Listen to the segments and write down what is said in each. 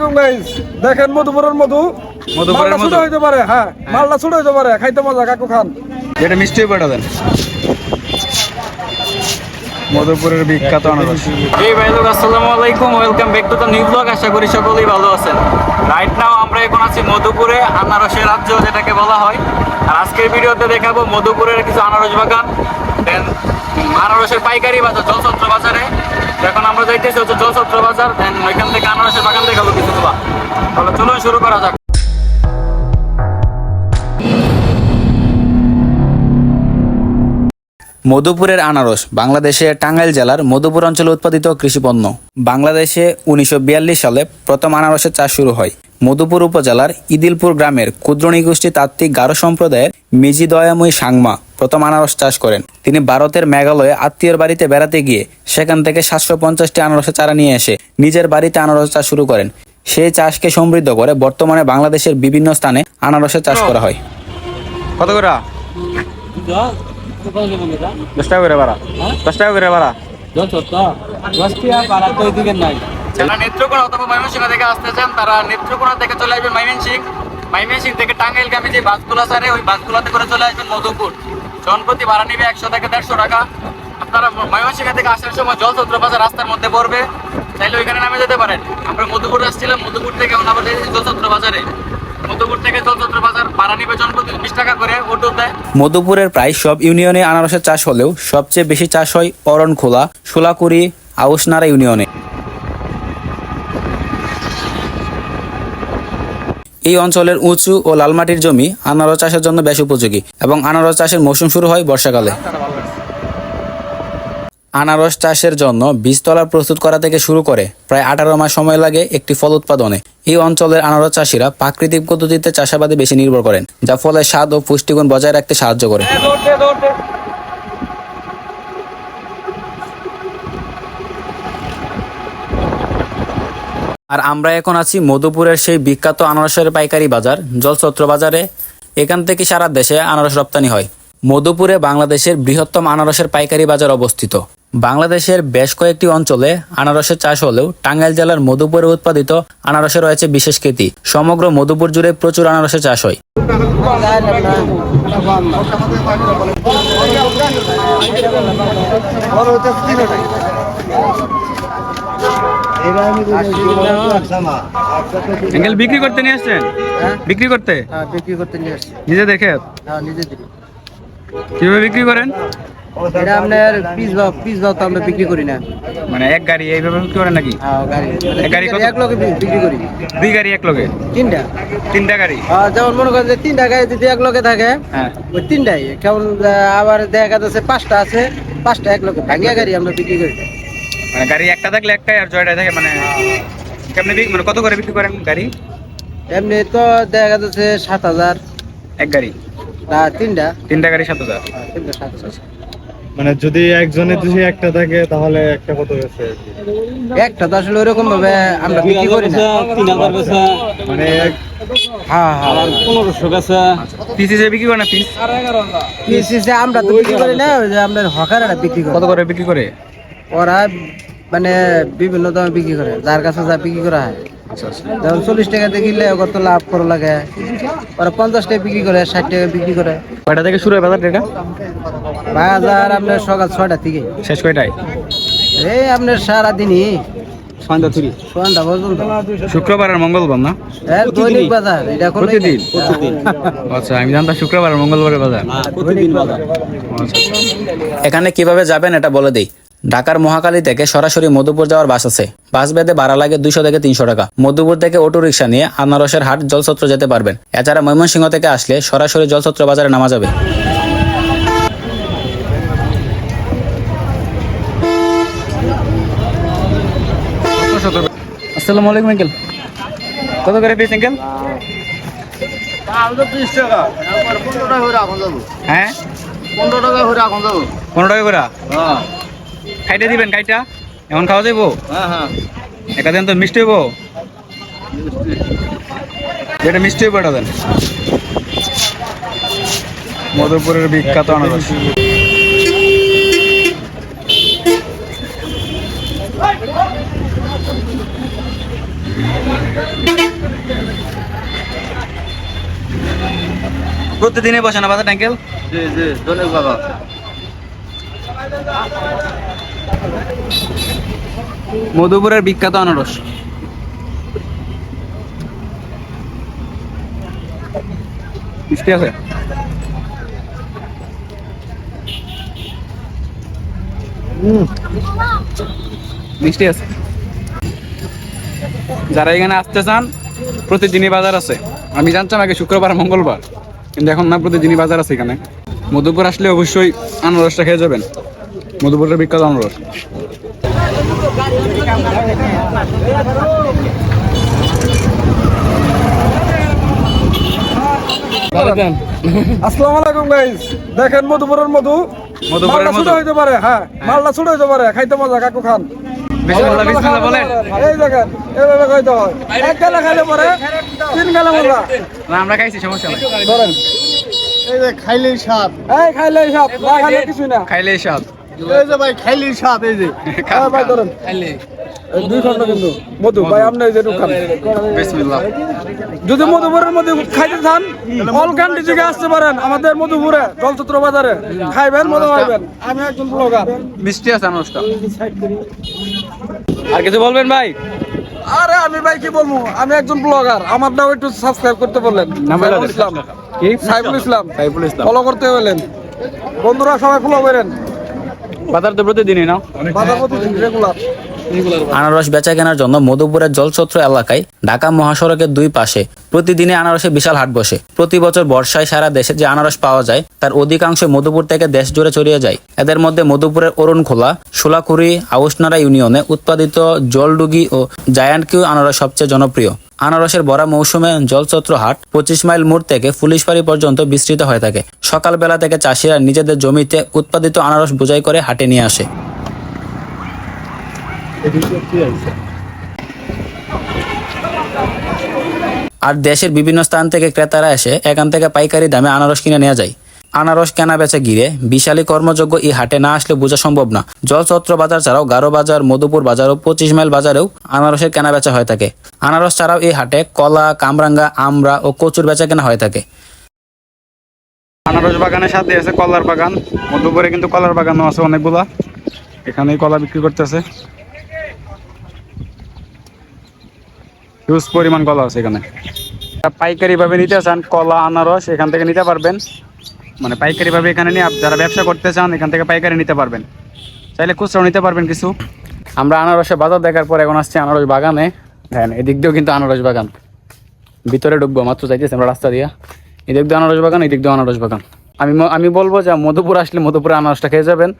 আলাইকুম গাইস দেখেন মধুপুরের মধু। মধুপুরের মধু। হইতে পারে হ্যাঁ। মালটা ছোট হইতে পারে খাইতে মজা কাকু খান। এটা মিষ্টি পাঠা দেন মধুপুরের বিখ্যাত আনারস। এই ভাই লোক আসসালামু আলাইকুম welcome back to the new blog আশা করি সকলেই ভালো আছেন। রাইট নাও আমরা এখন আছি মধুপুরে আনারসের রাজ্য যেটাকে বলা হয়। আর আজকের ভিডিওতে দেখাবো মধুপুরের কিছু আনারস বাগান। দেন আনারসের পাইকারি বাজার জলছত্র বাজারে। এখন আমরা যাইতেছি হচ্ছে জলছত্র বাজার দেন থেকে আনারসের বাগান দেখাবো কিছু তোলা তাহলে চলুন শুরু করা যাক। মধুপুরের আনারস বাংলাদেশের টাঙ্গাইল জেলার মধুপুর অঞ্চলে উৎপাদিত কৃষিপণ্য। বাংলাদেশে উনিশশো বিয়াল্লিশ সালে প্রথম আনারসের চাষ শুরু হয়। মধুপুর উপজেলার ইদিলপুর গ্রামের ক্ষুদ্র নিগোষ্ঠী তাত্ত্বিক গারো সম্প্রদায়ের মিজি দয়াময়ী সাংমা প্রথম আনারস চাষ করেন। তিনি ভারতের মেঘালয়ে আত্মীয়র বাড়িতে বেড়াতে গিয়ে সেখান থেকে সাতশো পঞ্চাশটি আনারসের চারা নিয়ে এসে নিজের বাড়িতে আনারস চাষ শুরু করেন। সেই চাষকে সমৃদ্ধ করে বর্তমানে বাংলাদেশের বিভিন্ন স্থানে আনারসের চাষ করা হয়। কত করে? দশ টাকা করে ভাড়া। দশ টাকা করে ভাড়া। মধুপুর। জনপ্রতি ভাড়া নিবে একশো থেকে দেড়শো টাকা। আপনারা ময়মনসিংহ থেকে আসার সময় জলছত্র বাজার রাস্তার মধ্যে পড়বে। চাইলে ওইখানে নামে যেতে পারেন। আমরা মধুপুর আসছিলাম, মধুপুর থেকে যাইতেছি জলছত্র বাজারে মধুপুরের প্রায় সব ইউনিয়নে আনারসের চাষ হলেও সবচেয়ে বেশি চাষ হয় অরণখোলা সোলাকুড়ি, আউসনারা ইউনিয়নে। এই অঞ্চলের উঁচু ও লালমাটির জমি আনারস চাষের জন্য বেশ উপযোগী এবং আনারস চাষের মৌসুম শুরু হয় বর্ষাকালে। আনারস চাষের জন্য বীজতলা প্রস্তুত করা থেকে শুরু করে প্রায় আঠারো মাস সময় লাগে একটি ফল উৎপাদনে। এই অঞ্চলের আনারস চাষিরা প্রাকৃতিক পদ্ধতিতে চাষাবাদে বেশি নির্ভর করেন, যা ফলে স্বাদ ও পুষ্টিগুণ বজায় রাখতে সাহায্য করে। আর আমরা এখন আছি মধুপুরের সেই বিখ্যাত আনারসের পাইকারি বাজার, জলছত্র বাজারে। এখান থেকে সারা দেশে আনারস রপ্তানি হয়। মধুপুরে বাংলাদেশের বৃহত্তম আনারসের পাইকারি বাজার অবস্থিত। বাংলাদেশের বেশ কয়েকটি অঞ্চলে আনারসের চাষ হলেও টাঙ্গাইল জেলার মধুপুরে উৎপাদিত আনারসে রয়েছে বিশেষ খ্যাতি। সমগ্র মধুপুর জুড়ে প্রচুর আনারসের চাষ হয়। বিক্রি করতে নিয়ে আসছেন? বিক্রি করতে? হ্যাঁ বিক্রি করতে নিয়ে আসছি। নিজে দেখে? হ্যাঁ নিজে কীভাবে বিক্রি করেন? এটা আপনার পিস ভাও পিস ভাও তো আমরা বিক্রি করি না। মানে এক গাড়ি এইভাবে বিক্রি করেন নাকি? হ্যাঁ গাড়ি। এক লগে বিক্রি করি। দুই গাড়ি এক তিনটা। তিনটা গাড়ি? যেমন মনে করেন যে তিনটা গাড়ি যদি এক লগে থাকে হ্যাঁ। ওই তিনটাই। কেমন আবার দেখা যাচ্ছে পাঁচটা আছে পাঁচটা এক লোকে ভাঙিয়া গাড়ি আমরা বিক্রি করি। মানে গাড়ি একটা থাকলে একটাই আর জয়টা থাকে মানে কেমনি মানে কত করে বিক্রি করেন গাড়ি? এমনি তো দেখা যাচ্ছে সাত হাজার। এক গাড়ি? না তিনটা। তিনটা গাড়ি সাত হাজার। হ্যাঁ, তিনটা সাত হাজার। মানে যদি একজনের যদি একটা থাকে তাহলে একটা কত গেছে একটা তো আসলে ওরকম ভাবে আমরা বিক্রি করি না। মানে হ্যাঁ হ্যাঁ। পিস হিসেবে বিক্রি করেন পিস? পিস হিসেবে আমরা তো বিক্রি করি না ওই যে আমরা হকারেরা বিক্রি করি। কত করে বিক্রি করে? ওরা মানে বিভিন্ন দামে বিক্রি করে যার কাছে যা বিক্রি করা হয়। আচ্ছা আচ্ছা যেমন চল্লিশ টাকাতে কিনলে ওর তো লাভ করা লাগে। ওরা পঞ্চাশ টাকা বিক্রি করে ষাট টাকা বিক্রি করে। কয়টা থেকে শুরু হয় বাজার এটা? বাজার আপনার সকাল ছয়টা থেকে। শেষ কয়টায়? এই আপনার সারাদিনই। সন্ধ্যা থ্রি সন্ধ্যা পর্যন্ত। শুক্রবার আর মঙ্গলবার না? দৈনিক বাজার এটা কোনো প্রতিদিন? আচ্ছা আমি জানতাম শুক্রবার আর মঙ্গলবারের বাজার। প্রতিদিন বাজার। এখানে কীভাবে যাবেন এটা বলে দেই। ঢাকার মহাকালী থেকে সরাসরি মধুপুর যাওয়ার বাস আছে। বাস বেঁধে ভাড়া লাগে দুইশো থেকে তিনশো টাকা। মধুপুর থেকে অটো রিক্সা নিয়ে আনারসের হাট জলছত্র যেতে পারবেন। এছাড়া ময়মনসিংহ থেকে আসলে সরাসরি জলছত্র বাজারে নামা যাবে। আসসালামু আলাইকুম আঙ্কেল। কত করে পিস আঙ্কেল? হ্যাঁ? পনেরো টাকা করে এখন যাব। পনেরো টাকা করে? খাইতে দিবেন খাইটা এখন খাওয়া যাইবো? হ্যাঁ হ্যাঁ। একা দেন তো মিষ্টি হইব? যেটা মিষ্টি হইব এটা দেন। মধুপুরের বিখ্যাত আনারস। প্রতিদিনই বসে না বাজার ট্যাঙ্কেল জি জি ধন্যবাদ বাবা। মধুপুরের বিখ্যাত আনারস। মিষ্টি আছে? মিষ্টি আছে। যারা এখানে আসতে চান, প্রতিদিনই বাজার আছে। আমি জানতাম আগে শুক্রবার, মঙ্গলবার। কিন্তু এখন না, প্রতিদিনই বাজার আছে এখানে। মধুপুর আসলে অবশ্যই আনারসটা খেয়ে যাবেন। মধুপুরের বিখ্যাত আনারস। আসসালামু আলাইকুম গাইস দেখেন মধুপুরের মধু। মধুপুরের মালটা ছোট হইতে পারে হ্যাঁ মালটা ছোট হইতে পারে খাইতে মজা কাকু খান। বিসমিল্লাহ বিসমিল্লাহ বলেন। এই দেখেন এইভাবে এক গালে খাইলে পরে তিন গালে মজা। না আমরা খাইছি সমস্যা নাই। ধরেন। এই যে খাইলেই স্বাদ। এই খাইলে সব না খাইলে কিছুই না খাইলে স্বাদ এই যে। ভাই খাইলেই স্বাদ এই যে ভাই ধরেন। এই দুই খন্ড কিন্তু। মধু ভাই আপনি যে খান। যদি মধুপুরের মধ্যে খাইতে চান অলকান ডিজিকে আসতে পারেন আমাদের মধুপুরে জলচত্র বাজারে। খাইবেন মধু খাইবেন। আমি একজন ব্লগার। মিষ্টি আছে আনারসটা আর কিছু বলবেন ভাই? আরে আমি ভাই কি বলব? আমি একজন ব্লগার। আমারটাও একটু সাবস্ক্রাইব করতে বললেন। সাইফুল ইসলাম। কি? সাইফুল ইসলাম। সাইফুল ইসলাম। ফলো করতে বলেন বন্ধুরা সবাই ফলো করেন। বাজার তো প্রতিদিনই রেগুলার আনারস বেচা কেনার জন্য মধুপুরের জলছত্র এলাকায় ঢাকা মহাসড়কের দুই পাশে প্রতিদিনে আনারসে বিশাল হাট বসে। প্রতি বছর বর্ষায় সারা দেশে যে আনারস পাওয়া যায় তার অধিকাংশ মধুপুর থেকে দেশ জুড়ে ছড়িয়ে যায়। এদের মধ্যে মধুপুরের অরুণখোলা সোলাকুড়ি আউসনারা ইউনিয়নে উৎপাদিত জলডুগি ও জায়ান্ট কিউ আনারস সবচেয়ে জনপ্রিয়। আনারসের বড় মৌসুমে জলচত্র হাট পঁচিশ মাইল মোড় থেকে পুলিশবাড়ি পর্যন্ত বিস্তৃত হয়ে থাকে। সকালবেলা থেকে চাষিরা নিজেদের জমিতে উৎপাদিত আনারস বোঝাই করে হাটে নিয়ে আসে। আর দেশের বিভিন্ন স্থান থেকে ক্রেতারা এসে এখান থেকে পাইকারি দামে আনারস কিনে নেওয়া যায়। আনারস কেনা বেচা গিরে বিশালী কর্মযোগ্য এই হাটে না আসলে বোঝা সম্ভব না। জলছত্র বাজার ছাড়াও গারো বাজার, মধুপুর বাজার ও পঁচিশ মাইল বাজারেও আনারসের কেনা বেচা হয়ে থাকে। আনারস ছাড়াও এই হাটে কলা, কামরাঙ্গা, আমড়া ও কচুর বেচা কেনা হয়ে থাকে। আনারস বাগানের সাথে আছে, কলার বাগান। মধ্যপুরে কিন্তু কলার বাগানও আছে অনেকগুলা। এখানেই কলা বিক্রি করতেছে। পরিমাণ কলা আছে এখানে। পাইকারি ভাবে নিতে চান কলা, আনারস, এখান থেকে নিতে পারবেন। মানে পাইকারি ভাবে এখানে নিয়ে যারা ব্যবসা করতে চান, এখান থেকে পাইকারি নিতে পারবেন। চাইলে খুচরাও নিতে পারবেন কিছু। আমরা আনারসের বাজার দেখার পর এখন আসছি আনারস বাগানে। হ্যাঁ এদিক দিয়েও কিন্তু আনারস বাগান। ভিতরে ঢুকবো, মাত্র যাইতেছি আমরা রাস্তা দিয়া। এদিক দিয়ে আনারস বাগান, এদিক দিয়ে আনারস বাগান। আমি আমি বলব যে মধুপুর আসলে মধুপুরে আনারসটা খেয়ে যাবেন।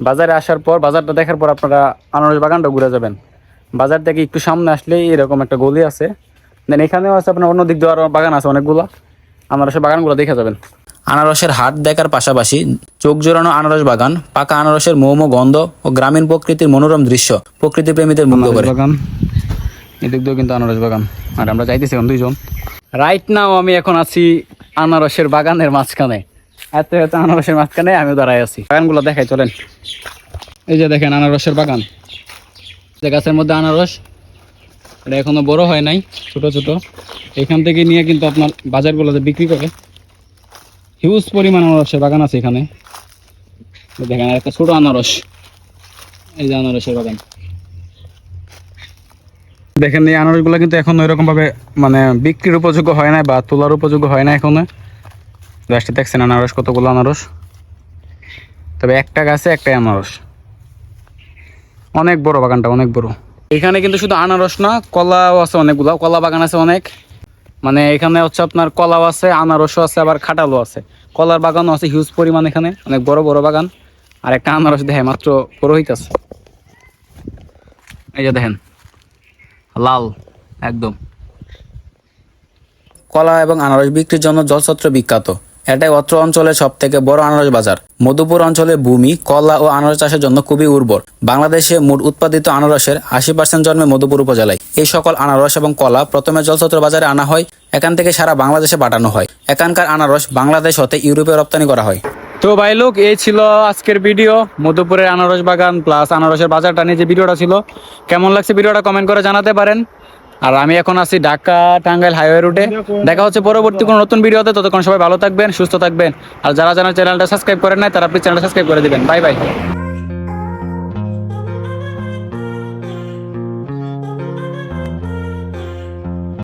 বাজারে আসার পর, বাজারটা দেখার পর আপনারা আনারস বাগানটা ঘুরে যাবেন। বাজার থেকে একটু সামনে আসলেই এরকম একটা গলি আছে। দেন এখানেও আছে আপনার অন্য দিক দিয়ে আরও বাগান আছে অনেকগুলো। আনারসের বাগানগুলো দেখে যাবেন। আনারসের হাট দেখার পাশাপাশি চোখ জোড়ানো আনারস বাগান পাকা আনারসের মৌম গন্ধ ও গ্রামীণ প্রকৃতির মনোরম দৃশ্য প্রকৃতি প্রেমীদের মুগ্ধ করে। বাগান। এদিক দিয়েও কিন্তু আনারস বাগান। আর আমরা যাইতেছি এখন দুইজন। রাইট নাও আমি এখন আছি আনারসের বাগানের মাঝখানে। এত এত আনারসের মাঝখানে আমিও দাঁড়াই আছি। বাগানগুলো দেখাই চলেন। এই যে দেখেন আনারসের বাগান। যে গাছের মধ্যে আনারস। এটা এখনও বড় হয় নাই ছোট ছোট। এখান থেকে নিয়ে কিন্তু আপনার বাজারগুলোতে বিক্রি করে। হিউজ পরিমাণ আনারসের বাগান আছে এখানে। দেখেন একটা ছোট আনারস। এই যে আনারসের বাগান। দেখেন, এই আনারসগুলো কিন্তু এখন ওইরকম ভাবে মানে বিক্রির উপযোগ্য হয় না বা তোলার উপযোগ্য হয় না এখনও। গাছটা দেখছেন আনারস, কতগুলো আনারস। তবে একটা গাছে একটাই আনারস। অনেক বড় বাগানটা, অনেক বড়। এখানে কিন্তু শুধু আনারস না, কলাও আছে অনেকগুলো, কলা বাগান আছে অনেক। মানে এখানে হচ্ছে আপনার কলাও আছে, আনারসও আছে, আবার খাটালও আছে। কলার বাগানও আছে হিউজ পরিমাণ এখানে, অনেক বড় বড় বাগান। আর একটা আনারস দেখে মাত্র বড় হইতেছে। এই যে দেখেন, লাল, একদম। কলা এবং আনারস বিক্রির জন্য জলছত্র বিখ্যাত। এটাই অত্র অঞ্চলের সব থেকে বড় আনারস বাজার। মধুপুর অঞ্চলের ভূমি, কলা ও আনারস চাষের জন্য খুবই উর্বর। বাংলাদেশে মোট উৎপাদিত আনারসের আশি পার্সেন্ট জন্মে মধুপুর উপজেলায়। এই সকল আনারস এবং কলা প্রথমে জলছত্র বাজারে আনা হয়, এখান থেকে সারা বাংলাদেশে পাঠানো হয়। এখানকার আনারস বাংলাদেশ হতে ইউরোপে রপ্তানি করা হয়। তো ভাই লোক, এই ছিল আজকের ভিডিও। মধুপুরের আনারস বাগান প্লাস আনারসের বাজারটা নিয়ে যে ভিডিওটা ছিল। কেমন লাগছে ভিডিওটা কমেন্ট করে জানাতে পারেন। আর আমি এখন আছি ঢাকা টাঙ্গাইল হাইওয়ে রুটে। দেখা হচ্ছে পরবর্তী কোনো নতুন ভিডিওতে। ততক্ষণ সবাই ভালো থাকবেন, সুস্থ থাকবেন। আর যারা যারা চ্যানেলটা সাবস্ক্রাইব করেন নাই, তারা আপনি চ্যানেলটা সাবস্ক্রাইব করে দিবেন। Bye bye.